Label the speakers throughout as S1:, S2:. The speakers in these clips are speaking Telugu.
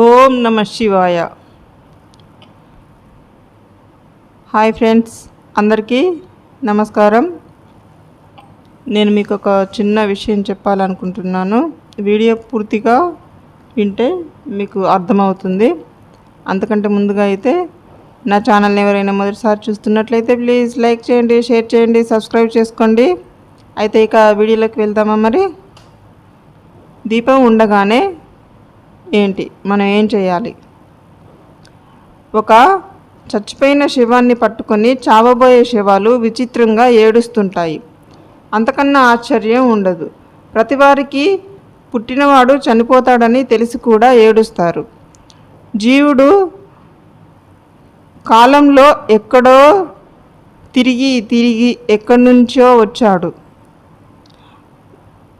S1: ఓం నమ శివాయ. హాయ్ ఫ్రెండ్స్ అందరికీ నమస్కారం. నేను మీకు ఒక చిన్న విషయం చెప్పాలనుకుంటున్నాను. వీడియో పూర్తిగా వింటే మీకు అర్థమవుతుంది. అంతకంటే ముందుగా అయితే నా ఛానల్ని ఎవరైనా మొదటిసారి చూస్తున్నట్లయితే ప్లీజ్ లైక్ చేయండి షేర్ చేయండి సబ్స్క్రైబ్ చేసుకోండి. అయితే ఇక వీడియోలోకి వెళ్దామా మరి? దీపం ఉండగానే ఏంటి? మనం ఏం చేయాలి? ఒక చచ్చిపోయిన శివాన్ని పట్టుకొని చావబోయే శివాలు విచిత్రంగా ఏడుస్తుంటాయి. అంతకన్నా ఆశ్చర్యం ఉండదు. ప్రతివారికి పుట్టినవాడు చనిపోతాడని తెలిసి కూడా ఏడుస్తారు. జీవుడు కాలంలో ఎక్కడో తిరిగి తిరిగి ఎక్కడి నుంచో వచ్చాడు.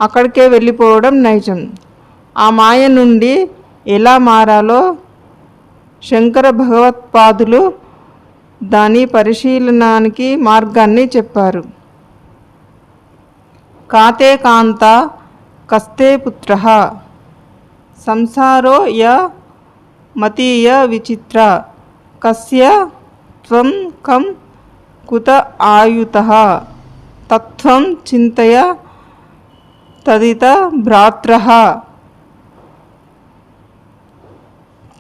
S1: అక్కడికే వెళ్ళిపోవడం నైజం. ఆ మాయ నుండి ఎలా మారాలో శంకర భగవత్పాదులు దాని పరిశీలనానికి మార్గాన్ని చెప్పారు. కాతే కాంత కస్తే పుత్ర సంసారో య మతీయ విచిత్ర కస్య త్వం కం కుత ఆయుత తత్వం చింతయ తదిత భ్రాత్ర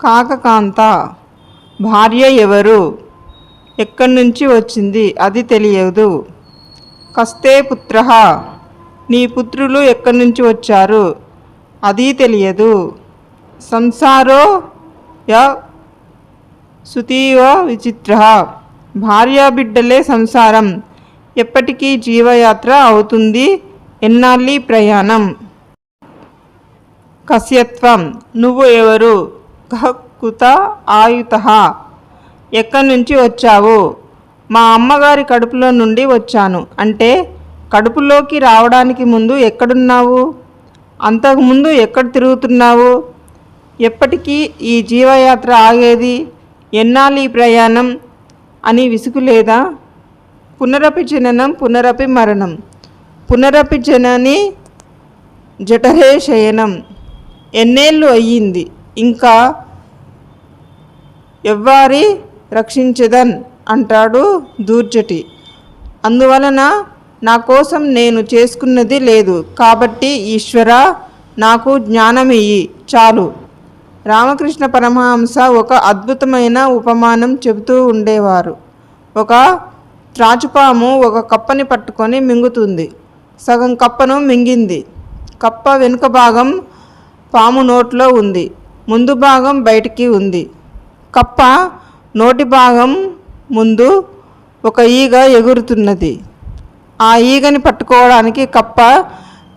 S1: కాకకాంత భార్య ఎవరు? ఎక్కడి నుంచి వచ్చింది? అది తెలియదు. కస్తే పుత్ర. నీ పుత్రులు ఎక్కడి నుంచి వచ్చారు? అది తెలియదు. సంసారో య సుతీవ విచిత్ర. భార్యాబిడ్డలే సంసారం. ఎప్పటికీ జీవయాత్ర అవుతుంది ఎన్నాళ్ళీ ప్రయాణం? కస్యత్వం నువ్వు ఎవరు? కుత ఆయుత. ఎక్కడి నుంచి వచ్చావు? మా అమ్మగారి కడుపులో నుండి వచ్చాను. అంటే కడుపులోకి రావడానికి ముందు ఎక్కడున్నావు? అంతకుముందు ఎక్కడ తిరుగుతున్నావు? ఎప్పటికీ ఈ జీవయాత్ర ఆగేది? ఎన్నాళ్ళు ఈ ప్రయాణం? అని విసుగు లేదా పునరపి జననం పునరపి మరణం. పునరపి జనని జఠరే శయనం. ఎన్నేళ్ళు అయ్యింది? ఇంకా ఎవ్వారి రక్షించదన్ అంటాడు దూర్జటి. అందువలన నా కోసం నేను చేసుకున్నది లేదు కాబట్టి ఈశ్వర నాకు జ్ఞానమియ్యి చాలు. రామకృష్ణ పరమహంస ఒక అద్భుతమైన ఉపమానం చెబుతూ ఉండేవారు. ఒక త్రాచుపాము ఒక కప్పని పట్టుకొని మింగుతుంది. సగం కప్పను మింగింది. కప్ప వెనుక భాగం పాము నోట్లో ఉంది. ముందు భాగం బయటికి ఉంది. కప్ప నోటి భాగం ముందు ఒక ఈగ ఎగురుతున్నది. ఆ ఈగని పట్టుకోవడానికి కప్ప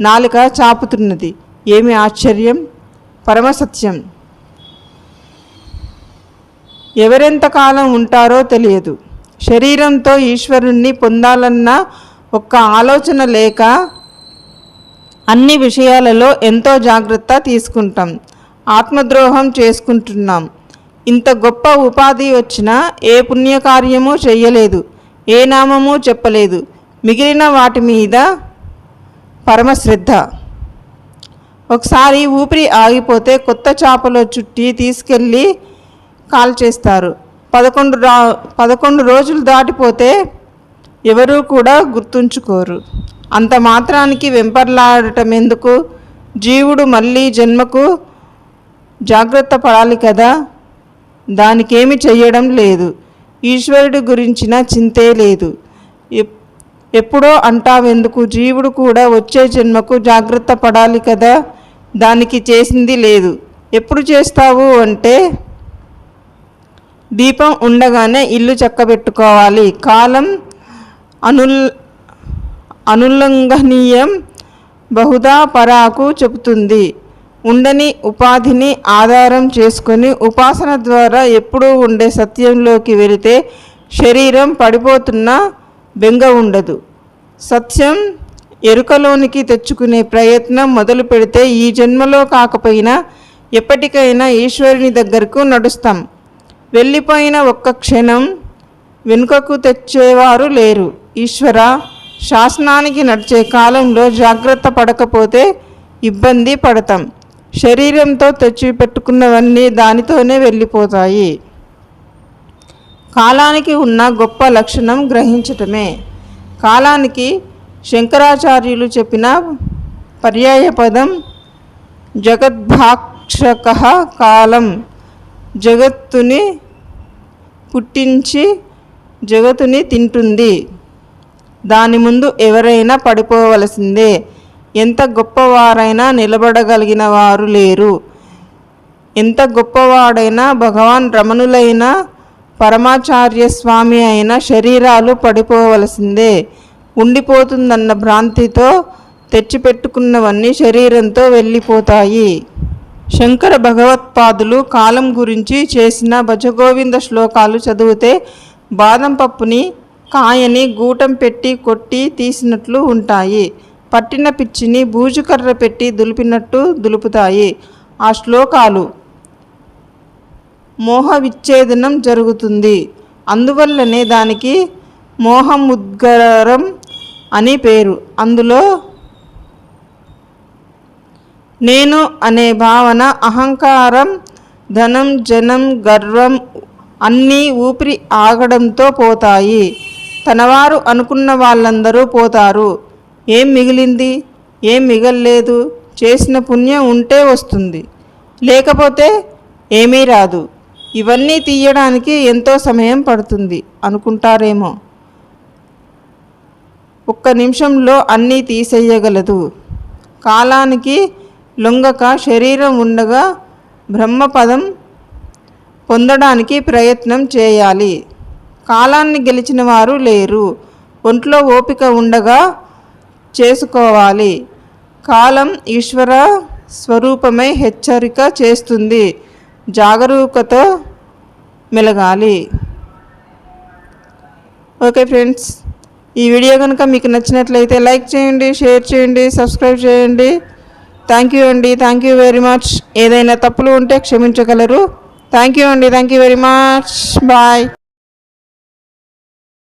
S1: నాలుక చాపుతున్నది. ఏమి ఆశ్చర్యం? పరమసత్యం ఎవరెంతకాలం ఉంటారో తెలియదు. శరీరంతో ఈశ్వరుణ్ణి పొందాలన్న ఒక్క ఆలోచన లేక అన్ని విషయాలలో ఎంతో జాగ్రత్త తీసుకుంటాం. ఆత్మద్రోహం చేసుకుంటున్నాం. ఇంత గొప్ప ఉపాధి వచ్చినా ఏ పుణ్యకార్యము చెయ్యలేదు ఏ నామము చెప్పలేదు. మిగిలిన వాటి మీద పరమశ్రద్ధ. ఒకసారి ఊపిరి ఆగిపోతే కొత్త చేపలో చుట్టి తీసుకెళ్ళి కాల్ చేస్తారు పదకొండు రా పదకొండు రోజులు దాటిపోతే ఎవరూ కూడా గుర్తుంచుకోరు. అంత మాత్రానికి వెంపర్లాడటం ఎందుకు జీవుడు మళ్ళీ జన్మకు జాగ్రత్త పడాలి కదా? దానికేమి చేయడం లేదు. ఈశ్వరుడి గురించిన చింతే లేదు. ఎప్పుడో అంటావెందుకు? జీవుడు కూడా వచ్చే జన్మకు జాగ్రత్త పడాలి కదా? దానికి చేసింది లేదు. ఎప్పుడు చేస్తావు అంటే దీపం ఉండగానే ఇల్లు చక్కబెట్టుకోవాలి. కాలం అనుల్ అనుల్లంఘనీయం బహుదా పరాకు చెబుతుంది. ఉండని ఉపాధిని ఆధారం చేసుకొని ఉపాసన ద్వారా ఎప్పుడూ ఉండే సత్యంలోకి వెళితే శరీరం పడిపోతున్న బెంగ ఉండదు. సత్యం ఎరుకలోనికి తెచ్చుకునే ప్రయత్నం మొదలు పెడితే ఈ జన్మలో కాకపోయినా ఎప్పటికైనా ఈశ్వరుని దగ్గరకు నడుస్తాం. వెళ్ళిపోయిన ఒక్క క్షణం వెనుకకు తెచ్చేవారు లేరు. ఈశ్వర శాసనానికి నడిచే కాలంలో జాగ్రత్త పడకపోతే ఇబ్బంది పడతాం. శరీరంతో తెచ్చిపెట్టుకున్నవన్నీ దానితోనే వెళ్ళిపోతాయి. కాలానికి ఉన్న గొప్ప లక్షణం గ్రహించటమే. కాలానికి శంకరాచార్యులు చెప్పిన పర్యాయ పదం జగద్భాక్షక కాలం. జగత్తుని పుట్టించి జగత్తుని తింటుంది. దాని ముందు ఎవరైనా పడిపోవలసిందే. ఎంత గొప్పవారైనా నిలబడగలిగిన వారు లేరు. ఎంత గొప్పవాడైనా భగవాన్ రమణులైన పరమాచార్య స్వామి అయిన శరీరాలు పడిపోవలసిందే. ఉండిపోతుందన్న భ్రాంతితో తెచ్చిపెట్టుకున్నవన్నీ శరీరంతో వెళ్ళిపోతాయి. శంకర భగవత్పాదులు కాలం గురించి చేసిన భజగోవింద శ్లోకాలు చదివితే బాదం పప్పుని కాయని గూటం పెట్టి కొట్టి తీసినట్లు ఉంటాయి. పట్టిన పిచ్చిని బూజుకర్ర పెట్టి దులిపినట్టు దులుపుతాయి. ఆ శ్లోకాలు మోహ విచ్ఛేదనం జరుగుతుంది. అందువల్లనే దానికి మోహముద్గరం అని పేరు. అందులో నేను అనే భావన అహంకారం ధనం జనం గర్వం అన్నీ ఊపిరి ఆగడంతో పోతాయి. తనవారు అనుకున్న వాళ్ళందరూ పోతారు. ఏం మిగిలింది? ఏం మిగల్లేదు? చేసిన పుణ్యం ఉంటే వస్తుంది. లేకపోతే ఏమీ రాదు. ఇవన్నీ తీయడానికి ఎంతో సమయం పడుతుంది అనుకుంటారేమో. ఒక్క నిమిషంలో అన్నీ తీసేయగలదు. కాలానికి లొంగక శరీరం ఉండగా బ్రహ్మపదం పొందడానికి ప్రయత్నం చేయాలి. కాలాన్ని గెలిచిన వారు లేరు. ఒంట్లో ఓపిక ఉండగా చేసుకోవాలి. కాలం ఈశ్వర స్వరూపమై హెచ్చరిక చేస్తుంది. జాగరూకతో మెలగాలి. ఓకే ఫ్రెండ్స్ ఈ వీడియో కనుక మీకు నచ్చినట్లయితే లైక్ చేయండి షేర్ చేయండి సబ్స్క్రైబ్ చేయండి. థ్యాంక్ యూ అండి. Thank you very much. ఏదైనా తప్పులు ఉంటే క్షమించగలరు. థ్యాంక్ యూ అండి. Thank you very much. Bye.